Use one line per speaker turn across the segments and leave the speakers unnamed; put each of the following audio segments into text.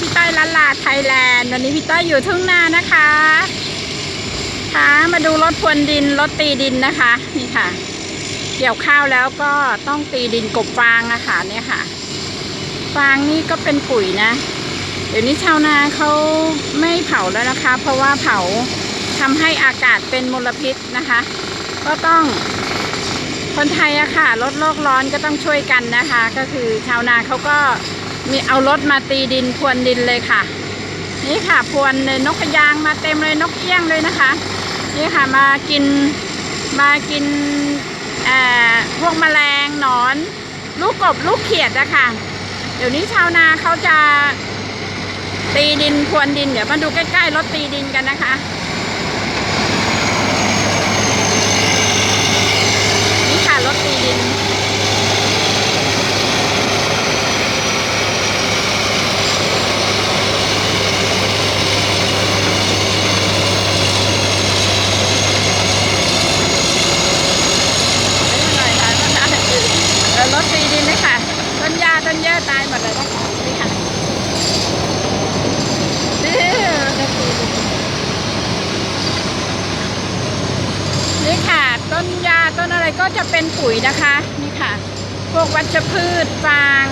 พี่ต้อยลันลาไทยแลนด์วันนี้พี่ต้อยอยู่ทุ่งนานะคะค่ะมาดูรถพรวนดินรถตีดินนะคะนี่ค่ะ เกี่ยวข้าวแล้วก็ต้องตีดินกบฟางอะค่ะเนี่ยค่ะ ฟางนี่ก็เป็นปุ๋ยนะ เดี๋ยวนี้ชาวนาเขาไม่เผาแล้วนะคะ เพราะว่าเผาทำให้อากาศเป็นมลพิษนะคะ ก็ต้องคนไทยอะค่ะลดโลกร้อนก็ต้องช่วยกันนะคะ ก็คือชาวนาเขาก็ มีเอารถมาตีดินพรวนดินเลยค่ะ นี่ค่ะพรวนเลยนกกระยางมาเต็มเลยนกเอี้ยงเลยนะคะ นี่ค่ะมากินมากินเอ่อพวกแมลงหนอน ลูกกบลูกเขียดอะค่ะเดี๋ยวนี้ชาวนาเขาจะตีดินพรวนดิน เดี๋ยวมาดูใกล้ๆรถตีดินกันนะคะ นี่ค่ะรถตีดิน ไม่เป็นไรค่ะท่านเออร ถตีดินเลยค่ะ ต้นหญ้าต้นเยอะตายหมดเลยนะคะนี่ค่ะนี่นนี่ค่ะ ต้นหญ้าต้นอะไรก็จะเป็นปุ๋ยนะคะ นี่ค่ะ พวกวัชพืชฟาง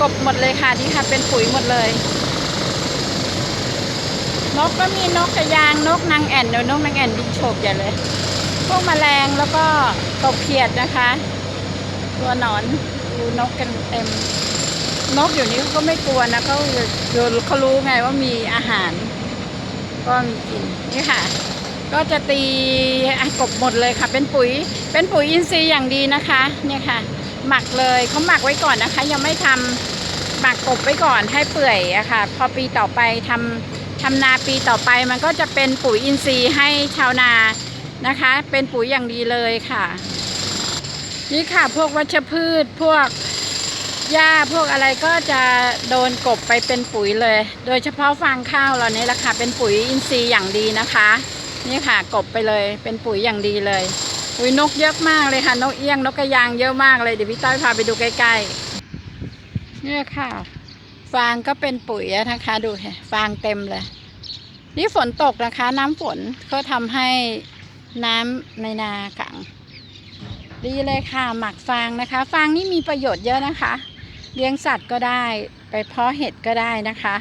กบหมดเลยค่ะ นี่ค่ะ เป็นปุ๋ยหมดเลยนกก็มีนกกระยางนกนางแอ่นเดี๋ยวนกนางแอ่นบินโฉบใหญ่เลย พวกแมลงแล้วก็กบเขียดนะคะ ตัวหนอนดูนกกันเต็ม นกอยู่นี้เขาก็ไม่กลัวนะเขาอยู่เขารู้ไงว่ามีอาหาร ก็มีกินนี่ค่ะ ก็จะตีกบหมดเลยค่ะ เป็นปุ๋ย เป็นปุ๋ยอินทรีย์อย่างดีนะคะ เนี่ยค่ะ หมักเลยเขาหมักไว้ก่อนนะคะ ยังไม่ทำหมักกบไว้ก่อนให้เปื่อยอะค่ะ พอปีต่อไปทำทำนาปีต่อไปมันก็จะเป็นปุ๋ยอินทรีย์ให้ชาวนานะคะ เป็นปุ๋ยอย่างดีเลยค่ะ นี่ค่ะพวกวัชพืชพวกหญ้าพวกอะไรก็จะโดนกบไปเป็นปุ๋ยเลย โดยเฉพาะฟางข้าวเราเนี่ยแหละค่ะเป็นปุ๋ยอินทรีย์อย่างดีนะคะ นี่ค่ะกบไปเลยเป็นปุ๋ยอย่างดีเลยอุ้ยนกเยอะมากเลยค่ะนกเอี้ยงนกกระยางเยอะมากเลยเดี๋ยวพี่ต้อยพาไปดูใกล้ๆเนี่ยค่ะ ฟางก็เป็นปุ๋ยนะคะดูค่ะฟางเต็มเลย นี่ฝนตกนะคะ น้ำฝนก็ทำให้น้ำในนาขัง ดีเลยค่ะหมักฟางนะคะ ฟางนี่มีประโยชน์เยอะนะคะ เลี้ยงสัตว์ก็ได้ไปเพาะเห็ดก็ได้นะคะ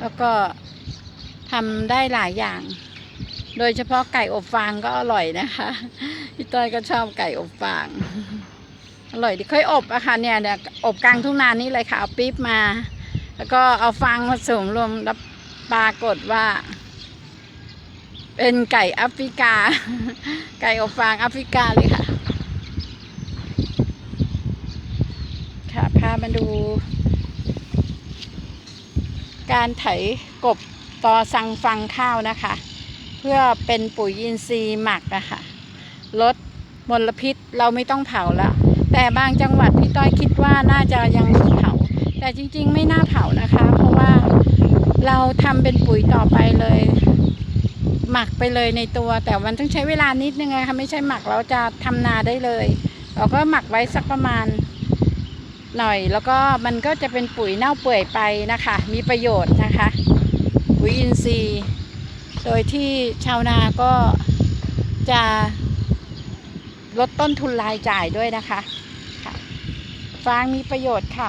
แล้วก็ทำได้หลายอย่าง โดยเฉพาะไก่อบฟางก็อร่อยนะคะพี่ต้อยก็ชอบไก่อบฟาง อร่อยดีเคยอบอะค่ะเนี่ยเนี่ยอบกลางทุ่งนานี่เลยค่ะเอาปี๊บมา แล้วก็เอาฟางผสมรวมแล้วปรากฏว่า เป็นไก่แอฟริกา ไก่อบฟางแอฟริกาเลยค่ะ ค่ะพา มาดู การไถกบตอสังฟังข้าวนะคะ เพื่อเป็นปุ๋ยอินทรีย์หมักนะคะลดมลพิษเราไม่ต้องเผาแล้วแต่บางจังหวัดพี่ต้อยคิดว่าน่าจะยังมีเผา แต่จริงๆ ไม่น่าเผานะคะ เพราะว่าเราทำเป็นปุ๋ยต่อไปเลย หมักไปเลยในตัว แต่มันต้องใช้เวลานิดนึงนะคะไม่ใช่หมักแล้วจะทำนาได้เลย เราก็หมักไว้สักประมาณ หน่อย แล้วก็มันก็จะเป็นปุ๋ยเน่าเปื่อยไปนะคะ มีประโยชน์นะคะ ปุ๋ยอินทรีย์ โดยที่ชาวนาก็จะลดต้นทุนรายจ่ายด้วยนะคะค่ะฟางมีประโยชน์ค่ะ